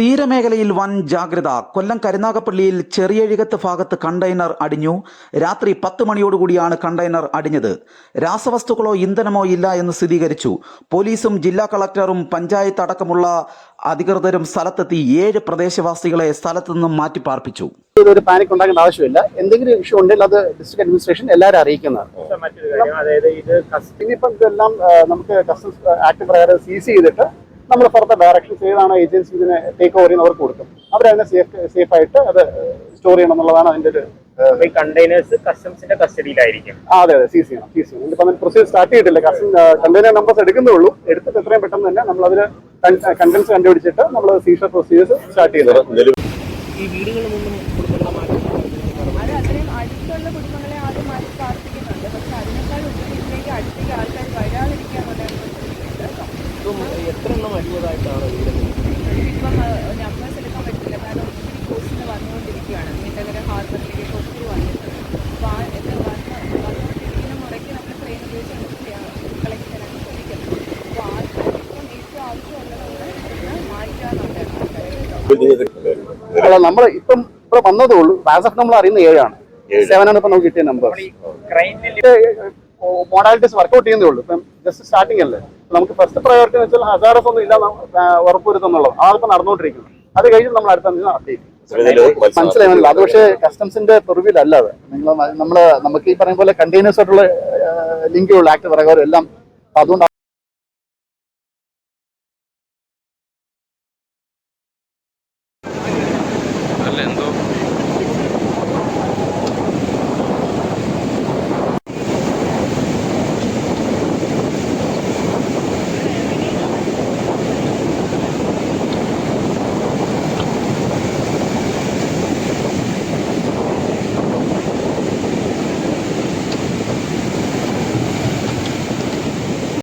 തീരമേഖലയിൽ വൻ ജാഗ്രത. കൊല്ലം കരുനാഗപ്പള്ളിയിൽ ചെറിയഴികത്ത് ഭാഗത്ത് കണ്ടെയ്നർ അടിഞ്ഞു. രാത്രി പത്ത് മണിയോടുകൂടിയാണ് കണ്ടെയ്നർ അടിഞ്ഞത്. രാസവസ്തുക്കളോ ഇന്ധനമോ ഇല്ല എന്ന് സ്ഥിരീകരിച്ചു. പോലീസും ജില്ലാ കളക്ടറും പഞ്ചായത്ത് അടക്കമുള്ള അധികൃതരും സ്ഥലത്തെത്തി ഏഴ് പ്രദേശവാസികളെ സ്ഥലത്തു നിന്നും മാറ്റിപ്പാർപ്പിച്ചു. ഇതൊരു പാനിക് ഉണ്ടാക്കേണ്ട ആവശ്യമില്ല. എന്തെങ്കിലും ഇഷ്യൂ ഉണ്ടെങ്കിൽ അത് ഡിസ്ട്രിക്ട് അഡ്മിനിസ്ട്രേഷൻ എല്ലാവരും അറിയിക്കുന്നതാണ്. അതായത് ഇത് കസ്റ്റ- ഇനിയിപ്പം ഇതെല്ലാം നമുക്ക് കസ്റ്റംസ് ആക്ട് പ്രകാരം സീസ് ചെയ്തിട്ട് നമ്മൾ പുറത്തെ ഡയറക്ഷൻസ് ഏതാണ് ഏജൻസി ഇതിനെ ടേക്ക് ഓവർ ചെയ്യുന്ന അവർക്ക് കൊടുക്കും. അവരതിനെ സേഫ് സേഫ് ആയിട്ട് അത് സ്റ്റോർ ചെയ്യണം എന്നുള്ളതാണ് അതിന്റെ ഒരു ഈ കണ്ടെയ്നേഴ്സ് കസ്റ്റംസിന്റെ കസ്റ്റഡിയിലായിരിക്കും ആ അതെ അതെ സീസ് ചെയ്യണം സീസ് ചെയ്യണം. ഇപ്പം പ്രൊസീജിയർ സ്റ്റാർട്ട് ചെയ്തിട്ടില്ല. കസ്റ്റം കണ്ടെയ്നർ നമ്പേഴ്സ് എടുക്കുന്നേ ഉള്ളൂ എടുത്തിട്ട് എത്രയും പെട്ടെന്ന് തന്നെ നമ്മൾ അതിന് കണ്ടൻസ് കണ്ടുപിടിച്ചിട്ട് നമ്മൾ സീഷർ പ്രൊസീജിയേഴ്സ് സ്റ്റാർട്ട് ചെയ്തത് അത് ഇപ്പം നമ്പേഴ്സ് എടുക്കാൻ പറ്റില്ല. കാരണം ഒത്തിരി പോസ്റ്റിന് വന്നുകൊണ്ടിരിക്കുകയാണ്. നീണ്ടകര ഹാർബറിലേക്ക് ഒത്തിരി വന്നിട്ടുണ്ട്. അപ്പോൾ ആ ഇത് വന്ന് വന്നുകൊണ്ടിരിക്കുന്ന മുറയ്ക്ക് നമ്മൾ ട്രെയിൻ ഉപയോഗിച്ച് കളക്ട് ചെയ്യാനാണ് ശ്രമിക്കുന്നത് അപ്പോൾ ആൾക്കാർ ഇപ്പം ഏറ്റവും ആവശ്യമുള്ളതുകൊണ്ട് ഒന്ന് മാറ്റാന്നുണ്ട് അല്ല നമ്മൾ ഇപ്പം ഇവിടെ വന്നതേ ഉള്ളൂ. ട്രാൻസാക്ഷൻ നമ്മൾ അറിയുന്ന ഏഴാണ്. സെവനാണ് ഇപ്പം നമുക്ക് കിട്ടിയ നമ്പർ മോഡാലിറ്റീസ് വർക്ക്ഔട്ട് ചെയ്യുന്നേ ഉള്ളൂ. ഇപ്പം ജസ്റ്റ് സ്റ്റാർട്ടിംഗ് അല്ലേ? നമുക്ക് ഫസ്റ്റ് പ്രയോറിറ്റി എന്ന് വെച്ചാൽ ഹസാറസ് ഒന്നും ഇല്ല ഉറപ്പുവരുത്തുന്നുള്ളത് അതൊക്കെ നടന്നുകൊണ്ടിരിക്കുന്നു അത് കഴിഞ്ഞ് നമ്മൾ അടുത്ത അപ്ഡേറ്റ് മനസ്സിലായി അത് പക്ഷേ കസ്റ്റംസിന്റെ പെർവിലല്ല അത് നിങ്ങൾ നമ്മൾ നമുക്ക് ഈ പറയുന്ന പോലെ കണ്ടിന്യൂസ് ആയിട്ടുള്ള ലിങ്കുള്ള ആക്ട് പ്രകാരം എല്ലാം അതുകൊണ്ട്